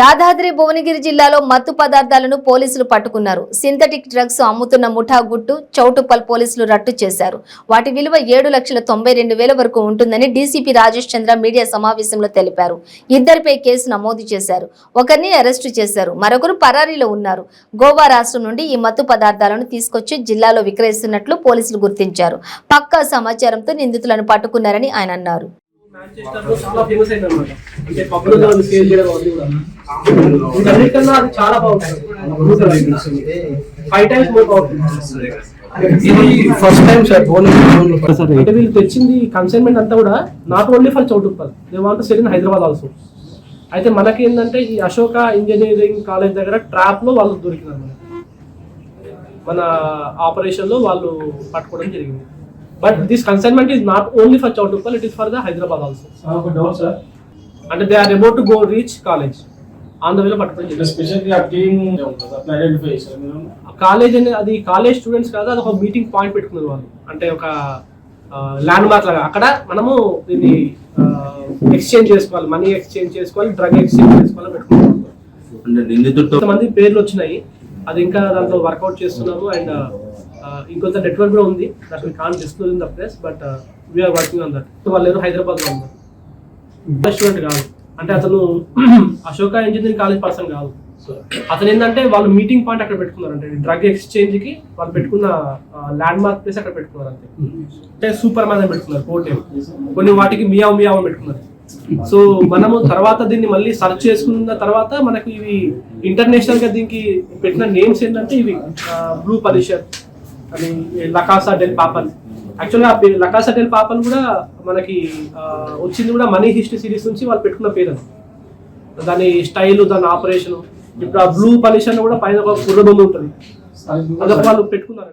యాదాద్రి భువనగిరి జిల్లాలో మత్తు పదార్థాలను పోలీసులు పట్టుకున్నారు. సింథటిక్ డ్రగ్స్ అమ్ముతున్న ముఠా గుట్టు చౌటుప్పల్ పోలీసులు రట్టు చేశారు. వాటి విలువ ఏడు లక్షల తొంభై రెండు వేల వరకు ఉంటుందని డీసీపీ రాజేష్ చంద్ర మీడియా సమావేశంలో తెలిపారు. ఇద్దరిపై కేసు నమోదు చేశారు. ఒకరిని అరెస్టు చేశారు. మరొకరు పరారీలో ఉన్నారు. గోవా రాష్ట్రం నుండి ఈ మత్తు పదార్థాలను తీసుకొచ్చి జిల్లాలో విక్రయిస్తున్నట్లు పోలీసులు గుర్తించారు. పక్కా సమాచారంతో నిందితులను పట్టుకున్నారని ఆయన అన్నారు. చాలా ఫేమస్ అయింది అనమాట అంటే సేల్ చేయడం అది కూడా అది చాలా బాగుంటుంది ఫైవ్ టైమ్స్ మోర్ ఇది ఫస్ట్ టైం సార్ సార్ అంటే వీళ్ళు తెచ్చింది కన్సైన్మెంట్ అంతా కూడా not only for Choutuppal they want sell in Hyderabad also అయితే మనకి ఏంటంటే ఈ అశోక ఇంజనీరింగ్ కాలేజ్ దగ్గర ట్రాప్లో వాళ్ళు దొరికినారు మన ఆపరేషన్లో వాళ్ళు పట్టుకోవడం జరిగింది but this consignment is not only for Choutuppal it is for the Hyderabad also sir అంటే they are about to go reach college on the వేలో పట్టుకోవడం జరిగింది స్పెషల్లీ ఆ టీమ్ ఉంటుంది అట్లా ఐడెంటిఫై చేశారు మీరు. కాలేజ్ అనేది అది కాలేజ్ స్టూడెంట్స్ కాదు అది ఒక మీటింగ్ పాయింట్ పెట్టుకున్నారు వాళ్ళు. అంటే ఒక ల్యాండ్ మార్క్ లాగా. అక్కడ మనము దీన్ని ఎక్స్చేంజ్ చేసుకోవాలి. మనీ ఎక్స్చేంజ్ చేసుకోవాలి డ్రగ్ ఎక్స్చేంజ్ చేసుకోవాలి పెట్టుకున్నాం అంటే నిందితుడితో కొంతమంది పేర్లు వచ్చినాయి. అది ఇంకా దాంట్లో వర్కౌట్ చేస్తున్నాము అండ్ ఇంకొంత నెట్వర్క్ కూడా ఉంది. That we can disclose in the place but we're working on that వాళ్ళు ఏదో హైదరాబాద్లో ఉన్నారు స్టూడెంట్ కాదు. అంటే అతను అశోక ఇంజనీరింగ్ కాలేజ్ పర్సన్ కాదు. అతను ఏంటంటే వాళ్ళు మీటింగ్ పాయింట్ అక్కడ పెట్టుకున్నారు అంటే డ్రగ్ ఎక్స్చేంజ్కి వాళ్ళు పెట్టుకున్న ల్యాండ్ మార్క్ ప్లేస్ అక్కడ పెట్టుకున్నారు అంతే అంటే సూపర్ మ్యాన్ పెట్టుకున్నారు కోర్ట్ కొన్ని వాటికి మియావ్ మియావ్ పెట్టుకున్నారు. సో మనము తర్వాత దీన్ని మళ్ళీ సర్చ్ చేసుకున్న తర్వాత మనకు ఇవి ఇంటర్నేషనల్గా దీనికి పెట్టిన నేమ్స్ ఏంటంటే ఇవి బ్లూ పలిషర్ అని లకాసా డెల్ పాపల్ యాక్చువల్గా లకాసా డెల్ పాపల్ కూడా మనకి వచ్చింది కూడా మనీ హిస్టరీ సిరీస్ నుంచి వాళ్ళు పెట్టుకున్న పేరు అది. దాని స్టైల్ దాని ఆపరేషన్ ఇప్పుడు ఆ బ్లూ పలిషర్ కూడా పైన ఒక కుర్ర బొమ్మ ఉంటుంది అదొక వాళ్ళు పెట్టుకున్నారు.